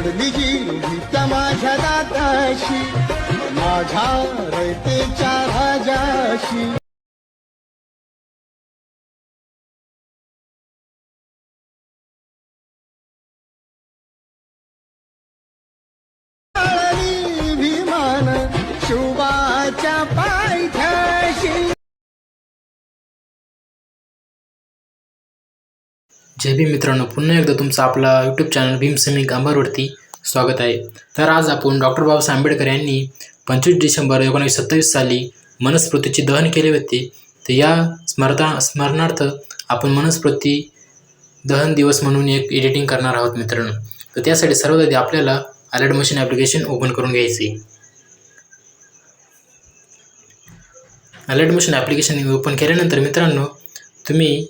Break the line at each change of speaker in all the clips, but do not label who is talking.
पडली जी त्या माझ्या दाताशी. माझ्या रयतेच्या राजाशी.
जय भीम मित्रांनो पुन्हा एकदा तुमचं आपला यूट्यूब चॅनल भीम समी गांभारवरती स्वागत आहे. तर आज आपण डॉक्टर बाबासाहेब आंबेडकर यांनी पंचवीस डिसेंबर एकोणीसशे सत्तावीस साली मनस्मृतीचे दहन केले होते. तर या स्मरता स्मरणार्थ आपण मनस्मृती दहन दिवस म्हणून एक एडिटिंग करणार आहोत मित्रांनो. तर त्यासाठी सर्वात आधी आपल्याला अलर्ट मशीन ॲप्लिकेशन ओपन करून घ्यायचे अलर्ट मशीन ॲप्लिकेशन ओपन केल्यानंतर मित्रांनो तुम्ही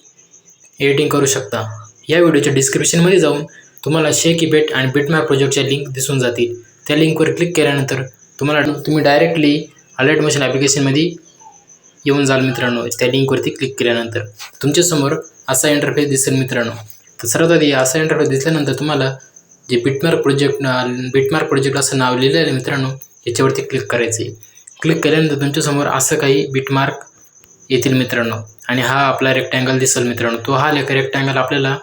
एडिटिंग करू शकता. या व्हिडिओच्या डिस्क्रिप्शनमध्ये जाऊन तुम्हाला शेक इबेट आणि बिटमॅप प्रोजेक्टच्या लिंक दिसून जातील. त्या लिंकवर क्लिक केल्यानंतर तुम्हाला तुम्ही डायरेक्टली अलर्ट मशीन ॲप्लिकेशनमध्ये येऊन जाल मित्रांनो. त्या लिंकवरती क्लिक केल्यानंतर तुमच्यासमोर असा इंटरफेस दिसेल मित्रांनो. तर सर्वात आधी असा इंटरफेस दिसल्यानंतर तुम्हाला जे बिटमार्क प्रोजेक्ट बिटमार्क प्रोजेक्ट असं नाव लिहिलं आहे मित्रांनो याच्यावरती क्लिक करायचं आहे क्लिक केल्यानंतर तुमच्यासमोर असं काही बिटमार्क येतील मित्रांनो. आणि हा आपला रेक्टँगल दिसेल मित्रांनो. तो हा लेख रेक्टँगल आपल्याला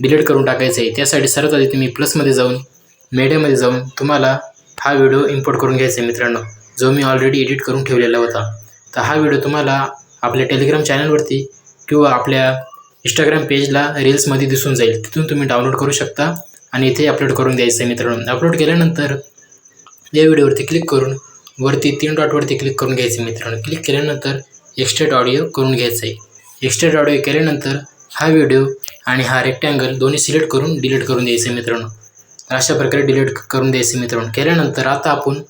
डिलीट करून टाकायचा आहे. त्यासाठी सर्वात आधी तुम्ही प्लसमध्ये जाऊन मेडेमध्ये जाऊन तुम्हाला हा व्हिडिओ इम्पोर्ट करून घ्यायचा आहे मित्रांनो. जो मी ऑलरेडी एडिट करून ठेवलेला होता. तर हा व्हिडिओ तुम्हाला आपल्या टेलिग्राम चॅनलवरती किंवा आपल्या इंस्टाग्राम पेजला रील्समध्ये दिसून जाईल. तिथून तुम्ही डाउनलोड करू शकता आणि इथे अपलोड करून द्यायचं आहे मित्रांनो. अपलोड केल्यानंतर या व्हिडिओवरती क्लिक करून वरती तीन डॉटवरती क्लिक करून घ्यायचं मित्रांनो. क्लिक केल्यानंतर एक्स्ट्रेट ऑडिओ करून घ्यायचा आहे एक्स्ट्रेट ऑडिओ केल्यानंतर हा व्हिडिओ आणि हा रेक्टँगल दोन्ही सिलेक्ट करून डिलीट करून द्यायचं आहे मित्रांनो अशा प्रकारे डिलीट करून द्यायचे मित्रांनो. केल्यानंतर आता आपण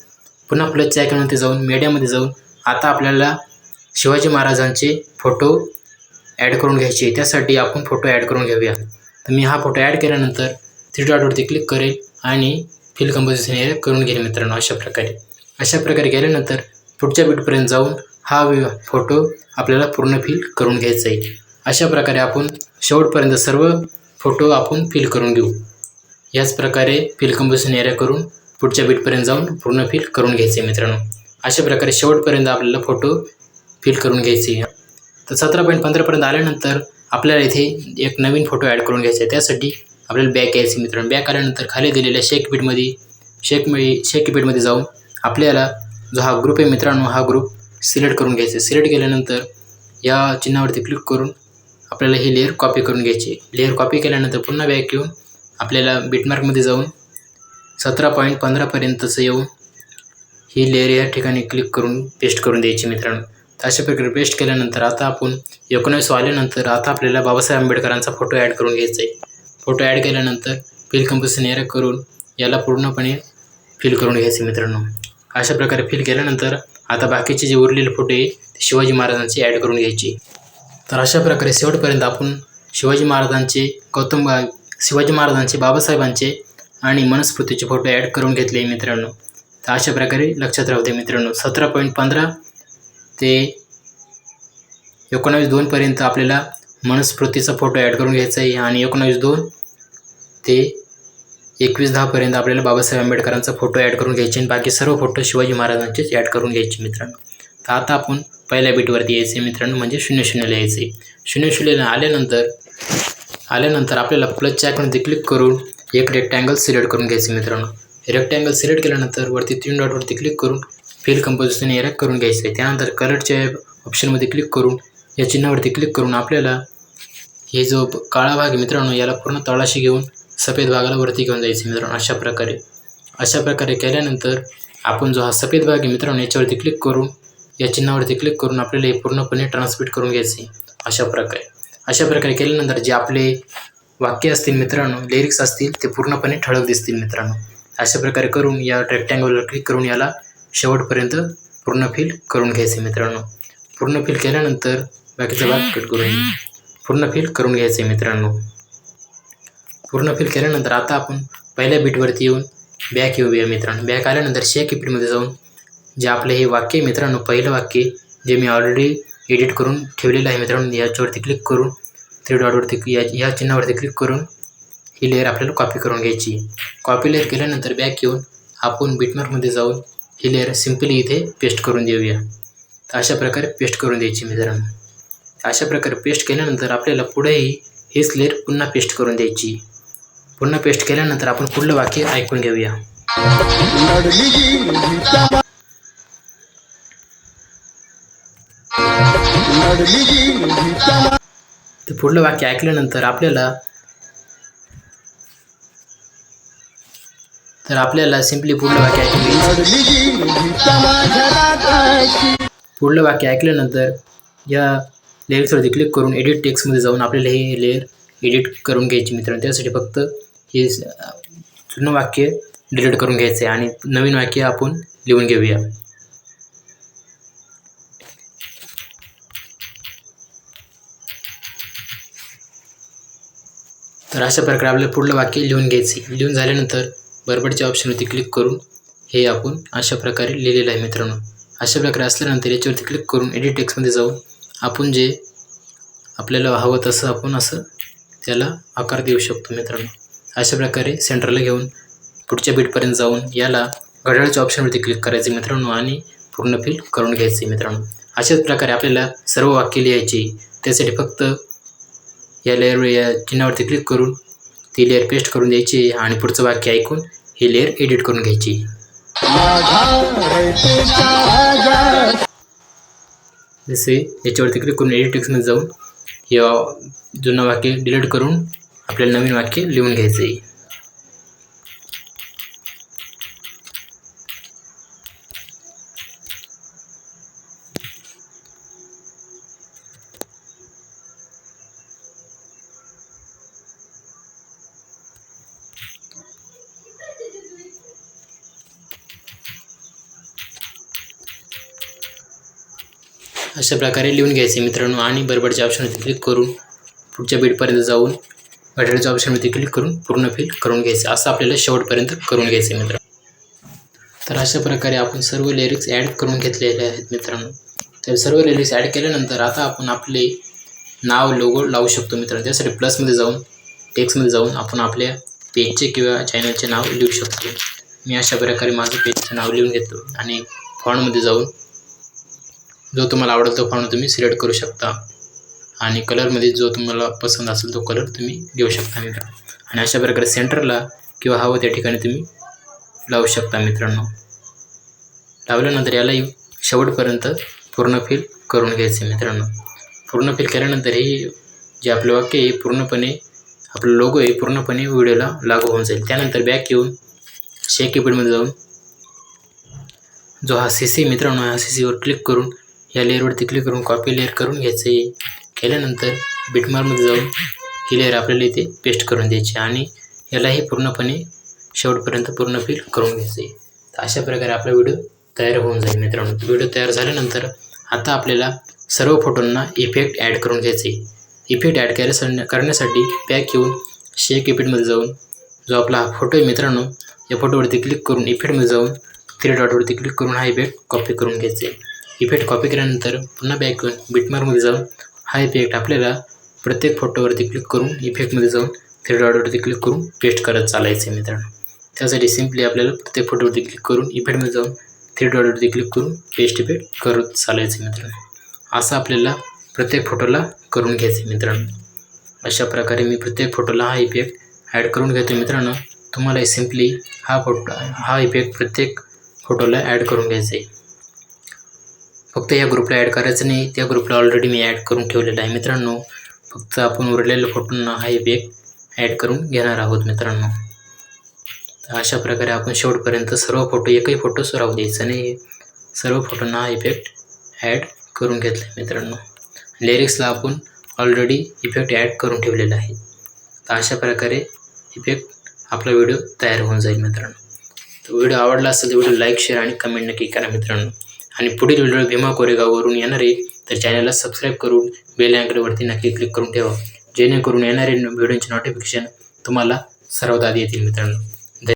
पुन्हा प्लसच्या आयकॉनमध्ये जाऊन मीडियामध्ये जाऊन आता आपल्याला शिवाजी महाराजांचे फोटो ॲड करून घ्यायचे त्यासाठी आपण फोटो ॲड करून घेऊया. तर मी हा फोटो ॲड केल्यानंतर थ्री डॉटवरती क्लिक करेल आणि फिल कंपोजिशन करून घेईल मित्रांनो अशा प्रकारे. अशा प्रकारे केल्यानंतर पुढच्या बीटपर्यंत जाऊन हा फोटो आपल्याला पूर्ण फिल करून घ्यायचा आहे. अशा प्रकारे आपण शेवटपर्यंत सर्व फोटो आपण फिल करून घेऊ. याच प्रकारे फिल कंपोजिशन एरिया करून पुढच्या बीटपर्यंत जाऊन पूर्ण फिल करून घ्यायचे मित्रांनो. अशा प्रकारे शेवटपर्यंत आपल्याला फोटो फिल करून घ्यायचे तर सतरा पॉईंट पंधरापर्यंत आल्यानंतर आपल्याला इथे एक नवीन फोटो ॲड करून घ्यायचा आहे. त्यासाठी आपल्याला बॅक यायचे मित्रांनो. बॅक आल्यानंतर खाली दिलेल्या शेक बीटमध्ये शेक मी शेक बीटमध्ये जाऊन आपल्याला जो हा ग्रुप आहे मित्रांनो हा ग्रुप सिलेक्ट करून घ्यायचं. सिलेक्ट केल्यानंतर या चिन्हावरती क्लिक करून आपल्याला ही लेअर कॉपी करून घ्यायची. लेअर कॉपी केल्यानंतर पुन्हा बॅक येऊन आपल्याला बिटमार्कमध्ये जाऊन सतरा पॉईंट पंधरापर्यंतचं येऊन ही लेअर या ठिकाणी क्लिक करून पेस्ट करून द्यायची मित्रांनो. तर अशा प्रकारे पेस्ट केल्यानंतर आता आपण एकोणावीस आल्यानंतर आता आपल्याला बाबासाहेब आंबेडकरांचा फोटो ॲड करून घ्यायचा आहे. फोटो ॲड केल्यानंतर फिल कंपोजिशन एरिया करून याला पूर्णपणे फिल करून घ्यायचे मित्रांनो. अशा प्रकारे फिल केल्यानंतर आता बाकीचे जे उरलेले फोटो आहे ते शिवाजी महाराजांचे ॲड करून घ्यायचे. तर अशा प्रकारे शेवटपर्यंत आपण शिवाजी महाराजांचे गौतम शिवाजी महाराजांचे बाबासाहेबांचे आणि मनस्मृतीचे फोटो ॲड करून घेतले मित्रांनो. तर अशा प्रकारे लक्षात राहते मित्रांनो. सतरा पॉईंट पंधरा ते एकोणावीस दोनपर्यंत आपल्याला मनस्मृतीचा फोटो ॲड करून घ्यायचा आहे आणि एकोणावीस दोन ते एकवीस दहापर्यंत आपल्याला बाबासाहेब आंबेडकरांचा फोटो ॲड करून घ्यायचे आणि बाकी सर्व फोटो शिवाजी महाराजांचेच ॲड करून घ्यायचे मित्रांनो. तर आता आपण पहिल्या बीटवरती यायचे मित्रांनो म्हणजे शून्य शून्यला यायचे. शून्य शून्यला आल्यानंतर आल्यानंतर आपल्याला प्लसच्या आयकॉनवरती क्लिक करून एक रेक्टँगल सिलेक्ट करून घ्यायचे मित्रांनो. रेक्टँगल सिलेक्ट केल्यानंतर वरती तीन डॉटवरती क्लिक करून फिल कंपोजिशन एरिया करून घ्यायचं. आहे त्यानंतर कलरच्या ऑप्शनमध्ये क्लिक करून या चिन्हावरती क्लिक करून आपल्याला हे जो काळा भाग आहे मित्रांनो याला पूर्ण तळाशी घेऊन सफेद भागाला वरती घेऊन जायचे मित्रांनो अशा प्रकारे. अशा प्रकारे केल्यानंतर आपण जो हा सफेद भाग आहे मित्रांनो याच्यावरती क्लिक करून या चिन्हावरती क्लिक करून आपल्याला हे पूर्णपणे ट्रान्समिट करून घ्यायचे. अशा प्रकारे. अशा प्रकारे केल्यानंतर जे आपले वाक्य असतील मित्रांनो लिरिक्स असतील ते पूर्णपणे ठळक दिसतील मित्रांनो. अशा प्रकारे करून या रेक्टँगलवर क्लिक करून याला शेवटपर्यंत पूर्ण फिल करून घ्यायचे मित्रांनो. पूर्ण फिल केल्यानंतर बाकीचा भाग कट करून पूर्ण फिल करून घ्यायचे मित्रांनो. पूर्ण फिल केल्यानंतर आता आपण पहिल्या बीटवरती येऊन बॅक येऊया मित्रांनो. बॅक आल्यानंतर शेक बीटमध्ये जाऊन जे आपले हे वाक्य आहे मित्रांनो पहिलं वाक्य जे मी ऑलरेडी एडिट करून ठेवलेलं आहे मित्रांनो याच्यावरती क्लिक करून थ्री डॉटवरती या या चिन्हावरती क्लिक करून ही लेअर आपल्याला कॉपी करून घ्यायची कॉपी लेअर केल्यानंतर बॅक येऊन आपण बिटमार्कमध्ये जाऊन ही लेअर सिम्पली इथे पेस्ट करून देऊया. तर अशा प्रकारे पेस्ट करून द्यायची मित्रांनो. अशा प्रकारे पेस्ट केल्यानंतर आपल्याला पुढेही हीच लेअर पुन्हा पेस्ट करून द्यायची पुन्हा पेस्ट केल्यानंतर आपण पुढलं वाक्य ऐकून घेऊया. ते पुढलं वाक्य ऐकल्यानंतर आपल्याला तर आपल्याला सिम्पली पुढलं वाक्य ऐकून पुढलं वाक्य ऐकल्यानंतर या लेअर्सवरती क्लिक करून एडिट टेक्स्टमध्ये जाऊन आपल्याला हे लेअर एडिट करून घ्यायची मित्रांनो. त्यासाठी फक्त हे जुनं वाक्य डिलीट करून घ्यायचं आहे आणि नवीन वाक्य आपण लिहून घेऊया. तर अशा प्रकारे आपल्याला पुढलं वाक्य लिहून घ्यायचे लिहून झाल्यानंतर बरोबरच्या ऑप्शनवरती क्लिक करून हे आपण अशा प्रकारे लिहिलेलं आहे मित्रांनो. अशा प्रकारे असल्यानंतर याच्यावरती क्लिक करून एडिट टेक्समध्ये जाऊन आपण जे आपल्याला हवं तसं आपण असं त्याला आकार देऊ शकतो मित्रांनो. अशा प्रकारे सेंटरला घेऊन पुढच्या बीटपर्यंत जाऊन याला घड्याळच्या ऑप्शनवरती क्लिक करायचे मित्रांनो आणि पूर्ण फिल करून घ्यायचे मित्रांनो. अशाच प्रकारे आपल्याला सर्व वाक्य लिहायची. त्यासाठी फक्त या लेअर या चिन्हावरती क्लिक करून ती लेअर पेस्ट करून द्यायची आणि पुढचं वाक्य ऐकून ही लेअर एडिट करून घ्यायची. जसे याच्यावरती क्लिक करून एडिट टेक्स्टमध्ये जाऊन या जुनं वाक्य डिलीट करून आपल्याला नवीन वाक्य लिहून घ्यायचं आहे. अशा प्रकारे लिहून घ्यायचे मित्रांनो आणि बरोबरच्या ऑप्शनवरती क्लिक करून पुढच्या बीटपर्यंत जाऊन घड्याळच्या ऑप्शनवरती क्लिक करून पूर्ण फिल करून घ्यायचं असं आपल्याला शेवटपर्यंत करून घ्यायचं आहे मित्रांनो. तर अशा प्रकारे आपण सर्व लिरिक्स ॲड करून घेतलेले आहेत मित्रांनो. तर सर्व लिरिक्स ॲड केल्यानंतर आता आपण आपले नाव लोगो लावू शकतो मित्रांनो. त्यासाठी प्लसमध्ये जाऊन टेक्स्टमध्ये जाऊन आपण आपल्या पेजचे किंवा चॅनलचे नाव लिहू शकतो. मी अशा प्रकारे माझं पेजचं नाव लिहून घेतो आणि फॉन्टमध्ये जाऊन जो तुम्हाला आवडेल तो फॉन्ट तुम्ही सिलेक्ट करू शकता. आणि कलरमध्ये जो तुम्हाला पसंत असेल तो कलर तुम्ही घेऊ शकता मित्रांनो आणि अशा प्रकारे सेंटरला किंवा हवं त्या ठिकाणी तुम्ही लावू शकता मित्रांनो. लावल्यानंतर यालाही शेवटपर्यंत पूर्ण फिल करून घ्यायचे मित्रांनो. पूर्ण फिल केल्यानंतर हे जे आपलं वाक्य आहे पूर्णपणे आपलं लोगो आहे पूर्णपणे व्हिडिओला लागू होऊन जाईल. त्यानंतर बॅक येऊन शेक कीपॅडमध्ये जाऊन जो हा सी सी मित्रांनो हा सी सीवर क्लिक करून या लेअरवरती क्लिक करून कॉपी लेअर करून घ्यायचं आहे. केल्यानंतर बिटमार्कमध्ये जाऊन ही लेअर आपल्याला इथे पेस्ट करून द्यायची आणि यालाही पूर्णपणे शेवटपर्यंत पूर्ण फिल करून घ्यायचं. आहे तर अशा प्रकारे आपला व्हिडिओ तयार होऊन जाईल मित्रांनो. व्हिडिओ तयार झाल्यानंतर आता आपल्याला सर्व फोटोंना इफेक्ट ॲड करून घ्यायचे. इफेक्ट ॲड करायला करण्यासाठी पॅक येऊन शेक इफेक्टमध्ये जाऊन जो आपला हा फोटो आहे मित्रांनो या फोटोवरती क्लिक करून इफेक्टमध्ये जाऊन थ्री डॉटवरती क्लिक करून हा इफेक्ट कॉपी करून घ्यायचे. इफेक्ट कॉपी केल्यानंतर पुन्हा बॅक येऊन बिटमार्कमध्ये जाऊन हा इफेक्ट आपल्याला प्रत्येक फोटोवरती क्लिक करून इफेक्टमध्ये जाऊन थ्री डॉटवरती क्लिक करून पेस्ट करत चालायचं आहे मित्रांनो. त्यासाठी सिम्पली आपल्याला प्रत्येक फोटोवरती क्लिक करून इफेक्टमध्ये जाऊन थ्री डॉटवरती क्लिक करून पेस्ट इफेक्ट करत चालायचं मित्रांनो. असं आपल्याला प्रत्येक फोटोला करून घ्यायचं आहे मित्रांनो. अशा प्रकारे मी प्रत्येक फोटोला हा इफेक्ट ॲड करून घेतो मित्रांनो. तुम्हाला सिम्पली हा फोटो हा इफेक्ट प्रत्येक फोटोला ॲड करून घ्यायचा आहे फक्त या ग्रुपला ॲड करायचं नाही. त्या ग्रुपला ऑलरेडी मी ॲड करून ठेवलेलं आहे मित्रांनो. फक्त आपण उरलेल्या फोटोंना हा इफेक्ट ॲड करून घेणार आहोत मित्रांनो. तर अशा प्रकारे आपण शेवटपर्यंत सर्व फोटो एकही फोटो राहू द्यायचा नाही. सर्व फोटोंना हा इफेक्ट ॲड करून घेतला आहे मित्रांनो लिरिक्सला आपण ऑलरेडी इफेक्ट ॲड करून ठेवलेला आहे. तर अशा प्रकारे इफेक्ट आपला व्हिडिओ तयार होऊन जाईल मित्रांनो. तर व्हिडिओ आवडला असेल तर व्हिडिओ लाईक शेअर आणि कमेंट नक्की करा मित्रांनो. आणि पुढील व्हिडिओ भीमा कोरेगाववरून येणार आहे तर चॅनलला सबस्क्राईब करून बेल आयकॉनवरती नक्की क्लिक करून ठेवा. जेणेकरून येणारे व्हिडिओचे नोटिफिकेशन तुम्हाला सर्वात आधी येतील मित्रांनो.